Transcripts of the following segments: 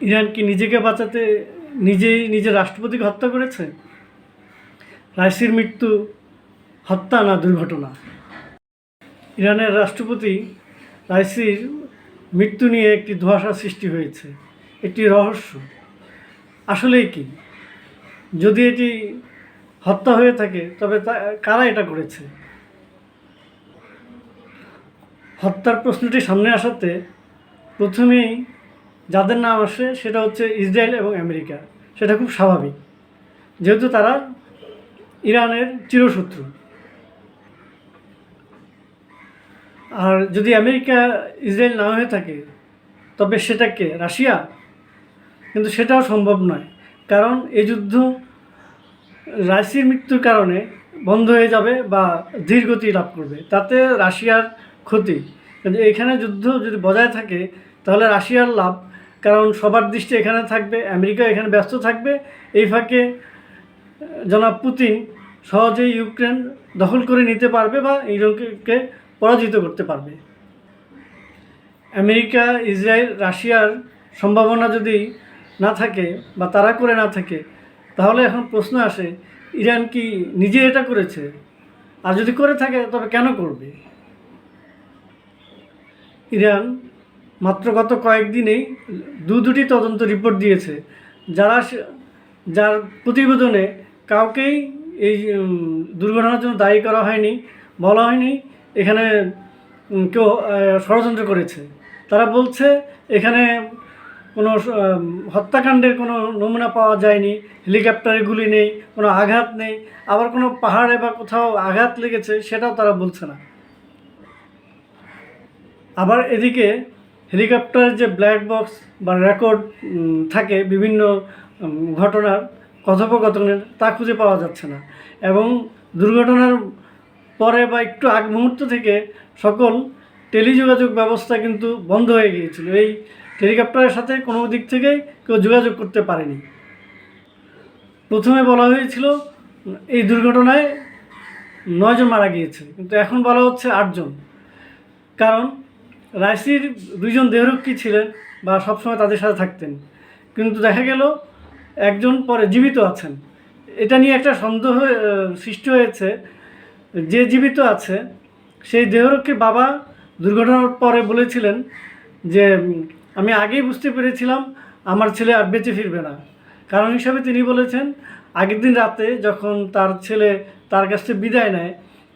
Iran কি নিজেকে বাঁচাতে নিজেই নিজের রাষ্ট্রপতিকে হত্যা করেছে? রাইসির মৃত্যু, হত্যা না দুর্ঘটনা? ইরানের রাষ্ট্রপতি রাইসির মৃত্যু নিয়ে একটি ধোঁয়াশা সৃষ্টি হয়েছে, একটি রহস্য। আসলেই কি? যদি এটি হত্যা হয়ে থাকে, তবে তা, কারা এটা করেছে? হত্যার প্রশ্নটি সামনে আসাতে প্রথমেই যাদের নাম আসে সেটা হচ্ছে ইসরায়েল এবং আমেরিকা। সেটা খুব স্বাভাবিক। যেহেতু তারা ইরানের চিরশত্রু। আর যদি আমেরিকা ইসরায়েল না হয়ে থাকে, তবে সেটাকে রাশিয়া? কিন্তু সেটাও সম্ভব নয়। কারণ এই যুদ্ধ রাশির মৃত্যুর কারণে বন্ধ হয়ে যাবে বা ধীর গতি লাভ করবে। তাতে রাশিয়ার ক্ষতি। কিন্তু এখানে যুদ্ধ যদি বজায় থাকে, তাহলে রাশিয়ার লাভ কারণ সবার দৃষ্টি এখানে থাকবে আমেরিকা এখানে ব্যস্ত থাকবে। এই ফাঁকে জনাব পুতিন সহজেই ইউক্রেন দখল করে নিতে পারবে বা ইউরোপকে পরাজিত করতে পারবে। আমেরিকা, ইসরায়েল, রাশিয়ার সম্ভাবনা যদি না থাকে বা তারা করে না থাকে, তাহলে এখন প্রশ্ন আসে, ইরান কি নিজে এটা করেছে? আর যদি করে থাকে, তবে কেন করবে? ইরান মাত্র গত কয়েকদিনেই দু দুটি তদন্ত রিপোর্ট দিয়েছে। যারা যার প্রতিবেদনে কাউকেই এই দুর্ঘটনার জন্য দায়ী করা হয়নি, বলা হয়নি, এখানে কেউ ষড়যন্ত্র করেছে। তারা বলছে, এখানে কোনো হত্যাকাণ্ডের কোনো নমুনা পাওয়া যায়নি হেলিকপ্টারে গুলি নেই, কোনো আঘাত নেই, আবার কোনো পাহাড়ে বা কোথাও আঘাত লেগেছে, সেটাও তারা বলছে না। আবার এদিকে হেলিকপ্টারের যে ব্ল্যাক বক্স বা রেকর্ড থাকে বিভিন্ন ঘটনার কথোপকথনের, তা খুঁজে পাওয়া যাচ্ছে না। এবং দুর্ঘটনার পরে বা একটু আগ মুহূর্ত থেকে সকল টেলিযোগাযোগ ব্যবস্থা কিন্তু বন্ধ হয়ে গিয়েছিল। এই হেলিকপ্টারের সাথে কোনো দিক থেকেই কেউ যোগাযোগ করতে পারেনি। প্রথমে বলা হয়েছিল, এই দুর্ঘটনায় নয়জন মারা গিয়েছে কিন্তু এখন বলা হচ্ছে আটজন। কারণ রাইসির দুইজন দেহরক্ষী ছিলেন বা সবসময় তাদের সাথে থাকতেন। কিন্তু দেখা গেল একজন পরে জীবিত আছেন। এটা নিয়ে একটা সন্দেহ সৃষ্টি হয়েছে যে জীবিত আছে, সেই দেহরক্ষীর বাবা দুর্ঘটনার পরে বলেছিলেন যে, আমি আগেই বুঝতে পেরেছিলাম আমার ছেলে আর বেঁচে ফিরবে না। কারণ হিসাবে তিনি বলেছেন, আগের দিন রাতে যখন তার ছেলে তার কাছ থেকে বিদায় নেয়,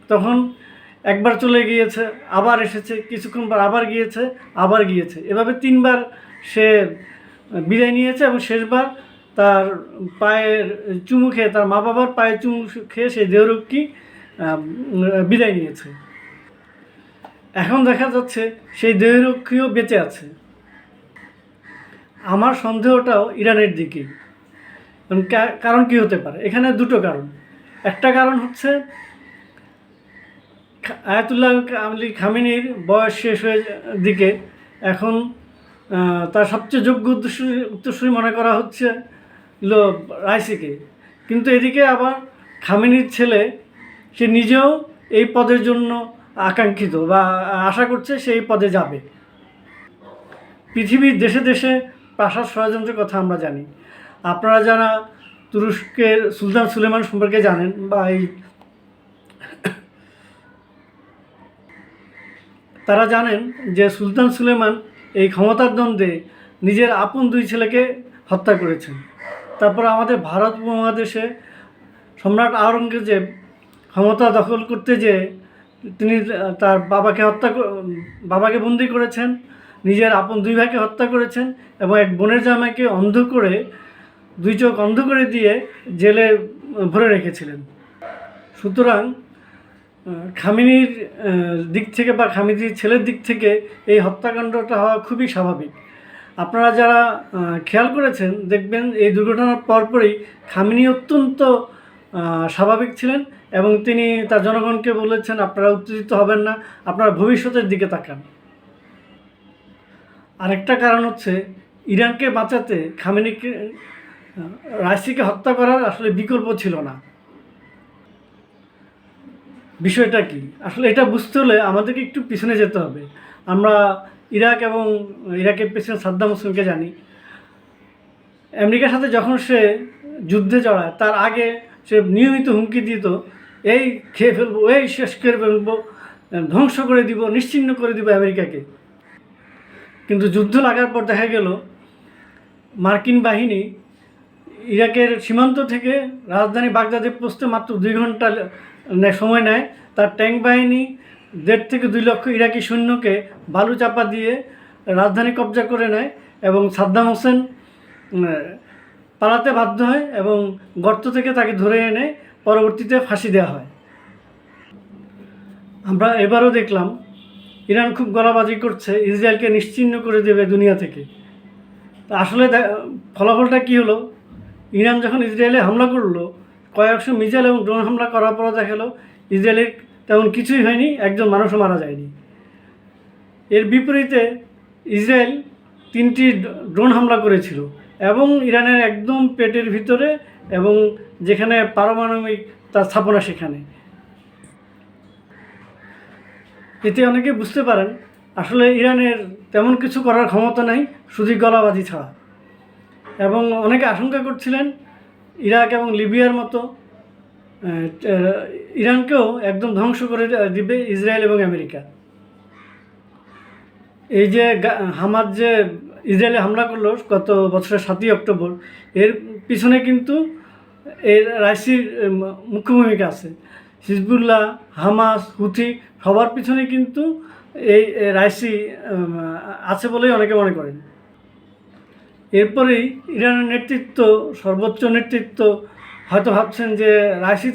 তখন একবার চলে গিয়েছে, আবার এসেছে, কিছুক্ষণ পর আবার গিয়েছে আবার গিয়েছে। এভাবে তিনবার সে বিদায় নিয়েছে এবং শেষবার তার পায়ের চুমু খেয়ে, তার মা বাবার পায়ের চুমু খেয়ে সেই দেহরক্ষী বিদায় নিয়েছে। এখন দেখা যাচ্ছে সেই দেহরক্ষীও বেঁচে আছে। আমার সন্দেহটাও ইরানের দিকেই কারণ কি হতে পারে? এখানে দুটো কারণ। একটা কারণ হচ্ছে আয়াতুল্লাহ আলী খামিনির বয়স শেষ হয়ে দিকে এখন তার সবচেয়ে যোগ্য উত্তরসূরি উত্তরসূরি মনে করা হচ্ছে রাইসিকে। কিন্তু এদিকে আবার খামিনির ছেলে, সে নিজেও এই পদের জন্য আকাঙ্ক্ষিত বা আশা করছে সেই পদে যাবে। পৃথিবীর দেশে দেশে প্রাসাদ ষড়যন্ত্রের কথা আমরা জানি। আপনারা যারা তুরস্কের সুলতান সুলেমান সম্পর্কে জানেন বা এই তারা জানেন যে সুলতান সুলেমান এই ক্ষমতার দ্বন্দ্বে নিজের আপন দুই ছেলেকে হত্যা করেছেন। তারপর আমাদের ভারত উপমহাদেশে সম্রাট আওরঙ্গজেব ক্ষমতা দখল করতে যে তিনি তার বাবাকে হত্যা বাবাকে বন্দি করেছেন, নিজের আপন দুই ভাইকে হত্যা করেছেন এবং এক বোনের জামাইকে অন্ধ করে দুই চোখ অন্ধ করে দিয়ে জেলে ভরে রেখেছিলেন। সুতরাং খামিনির দিক থেকে বা খামিনির ছেলের দিক থেকে এই হত্যাকাণ্ডটা হওয়া খুবই স্বাভাবিক। আপনারা যারা খেয়াল করেছেন, দেখবেন এই দুর্ঘটনার পরপরই খামিনি অত্যন্ত স্বাভাবিক ছিলেন এবং তিনি তার জনগণকে বলেছেন, আপনারা উত্তেজিত হবেন না, আপনারা ভবিষ্যতের দিকে তাকান। আরেকটা কারণ হচ্ছে, ইরানকে বাঁচাতে খামেনিকে রাশিকে হত্যা করার আসলে বিকল্প ছিল না। বিষয়টা কি? আসলে এটা বুঝতে হলে আমাদেরকে একটু পিছনে যেতে হবে। আমরা ইরাক এবং ইরাকের প্রেসিডেন্ট সাদ্দাম হোসেনকে জানি। আমেরিকার সাথে যখন সে যুদ্ধে জড়ায়, তার আগে সে নিয়মিত হুমকি দিত, এই খেয়ে ফেলব, এই শেষ করে ফেলব, ধ্বংস করে দিব, নিশ্চিহ্ন করে দিব আমেরিকাকে। কিন্তু যুদ্ধ লাগার পর দেখা গেল, মার্কিন বাহিনী ইরাকের সীমান্ত থেকে রাজধানী বাগদাদে পৌঁছতে মাত্র দুই ঘণ্টা সময় নেয়। তার ট্যাঙ্ক বাহিনী দেড় থেকে দুই লক্ষ ইরাকি সৈন্যকে বালু চাপা দিয়ে রাজধানী কবজা করে নেয় এবং সাদ্দাম হোসেন পালাতে বাধ্য হয় এবং গর্ত থেকে তাকে ধরে এনে পরবর্তীতে ফাঁসি দেওয়া হয়। আমরা এবারও দেখলাম, ইরান খুব গলাবাজি করছে, ইসরায়েলকে নিশ্চিহ্ন করে দেবে দুনিয়া থেকে। আসলে ফলাফলটা কী হলো? ইরান যখন ইসরায়েলে হামলা করল, কয়েকশো মিসাইল এবং ড্রোন হামলা করার পরও দেখাল ইসরায়েলের তেমন কিছুই হয়নি, একজন মানুষও মারা যায়নি। এর বিপরীতে ইসরায়েল তিনটি ড্রোন হামলা করেছিল এবং ইরানের একদম পেটের ভিতরে এবং যেখানে পারমাণবিক তার স্থাপনা সেখানে। এতে অনেকে বুঝতে পারেন, আসলে ইরানের তেমন কিছু করার ক্ষমতা নাই শুধু গলাবাজি ছাড়া। এবং অনেকে আশঙ্কা করছিলেন ইরাক এবং লিবিয়ার মতো ইরানকেও একদম ধ্বংস করে দিবে ইসরায়েল এবং আমেরিকা। এই যে হামাদ যে ইসরায়েলে হামলা করল গত বছরের সাতই অক্টোবর, এর পিছনে কিন্তু এর রাইসির মুখ্য ভূমিকা আছে। হিজবুল্লাহ, হামাস, হুথি সবার পিছনে কিন্তু এই রাইসি আছে বলেই অনেকে মনে করেন। এরপরেই ইরানের নেতৃত্ব সর্বোচ্চ নেতৃত্ব হয়তো ভাবছেন যে রাইসি